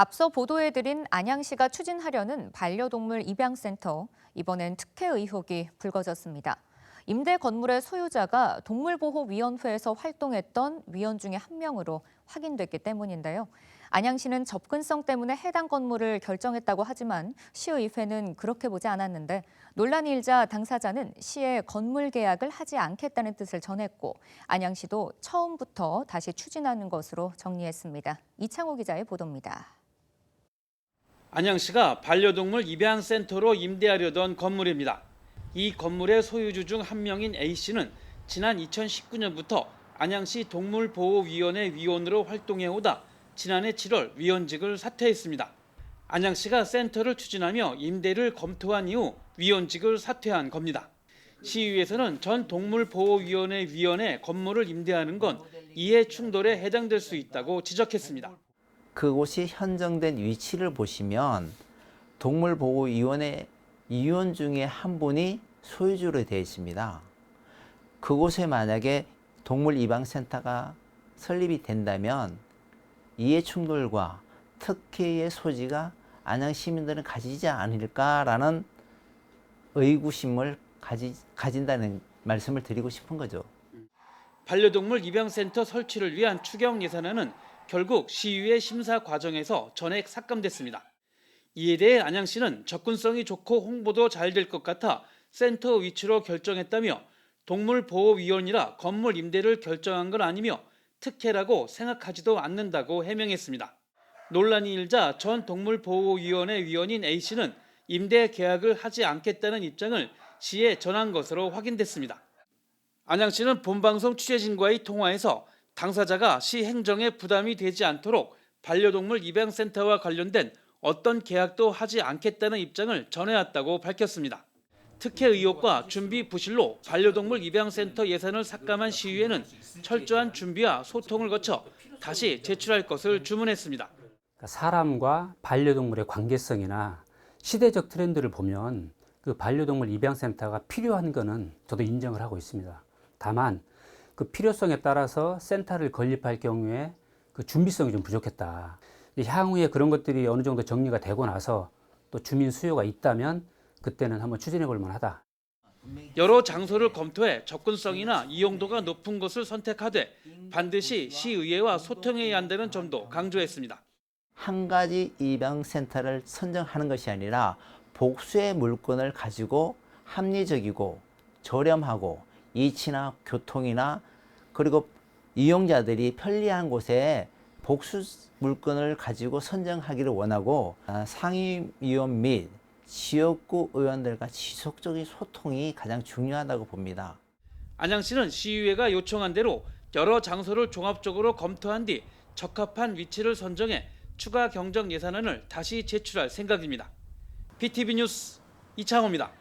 앞서 보도해드린 안양시가 추진하려는 반려동물 입양센터, 이번엔 특혜 의혹이 불거졌습니다. 임대 건물의 소유자가 동물보호위원회에서 활동했던 위원 중에 한 명으로 확인됐기 때문인데요. 안양시는 접근성 때문에 해당 건물을 결정했다고 하지만 시의회는 그렇게 보지 않았는데 논란이 일자 당사자는 시에 건물 계약을 하지 않겠다는 뜻을 전했고 안양시도 처음부터 다시 추진하는 것으로 정리했습니다. 이창호 기자의 보도입니다. 안양시가 반려동물 입양 센터로 임대하려던 건물입니다. 이 건물의 소유주 중 한 명인 A 씨는 지난 2019년부터 안양시 동물보호위원회 위원으로 활동해 오다 지난해 7월 위원직을 사퇴했습니다. 안양시가 센터를 추진하며 임대를 검토한 이후 위원직을 사퇴한 겁니다. 시의회에서는 전 동물보호위원회 위원회 건물을 임대하는 건 이해 충돌에 해당될 수 있다고 지적했습니다. 그곳이 현정된 위치를 보시면 동물보호위원회 위원 중에 한 분이 소유주로 되어 있습니다. 그곳에 만약에 동물 입양센터가 설립이 된다면 이해 충돌과 특혜의 소지가 안양 시민들은 가지지 않을까라는 의구심을 가지, 가진다는 말씀을 드리고 싶은 거죠. 반려동물 입양센터 설치를 위한 추경 예산안은 결국 시의회 심사 과정에서 전액 삭감됐습니다. 이에 대해 안양시는 접근성이 좋고 홍보도 잘 될 것 같아 센터 위치로 결정했다며 동물보호위원이라 건물 임대를 결정한 건 아니며 특혜라고 생각하지도 않는다고 해명했습니다. 논란이 일자 전 동물보호위원회 위원인 A씨는 임대 계약을 하지 않겠다는 입장을 시에 전한 것으로 확인됐습니다. 안양시는 본방송 취재진과의 통화에서 당사자가 시 행정에 부담이 되지 않도록 반려동물 입양센터와 관련된 어떤 계약도 하지 않겠다는 입장을 전해왔다고 밝혔습니다. 특혜 의혹과 준비 부실로 반려동물 입양센터 예산을 삭감한 시의회는 철저한 준비와 소통을 거쳐 다시 제출할 것을 주문했습니다. 그러니까 사람과 반려동물의 관계성이나 시대적 트렌드를 보면 그 반려동물 입양센터가 필요한 거는 저도 인정을 하고 있습니다. 다만 그 필요성에 따라서 센터를 건립할 경우에 그 준비성이 좀 부족했다. 향후에 그런 것들이 어느 정도 정리가 되고 나서 또 주민 수요가 있다면 그때는 한번 추진해 볼 만하다. 여러 장소를 검토해 접근성이나 이용도가 높은 것을 선택하되 반드시 시의회와 소통해야 한다는 점도 강조했습니다. 한 가지 입양센터를 선정하는 것이 아니라 복수의 물건을 가지고 합리적이고 저렴하고 이치나 교통이나 그리고 이용자들이 편리한 곳에 복수 물건을 가지고 선정하기를 원하고 아, 상임위원 및 지역구 의원들과 지속적인 소통이 가장 중요하다고 봅니다. 안양시는 시의회가 요청한 대로 여러 장소를 종합적으로 검토한 뒤 적합한 위치를 선정해 추가 경정 예산안을 다시 제출할 생각입니다. BTV 뉴스 이창호입니다.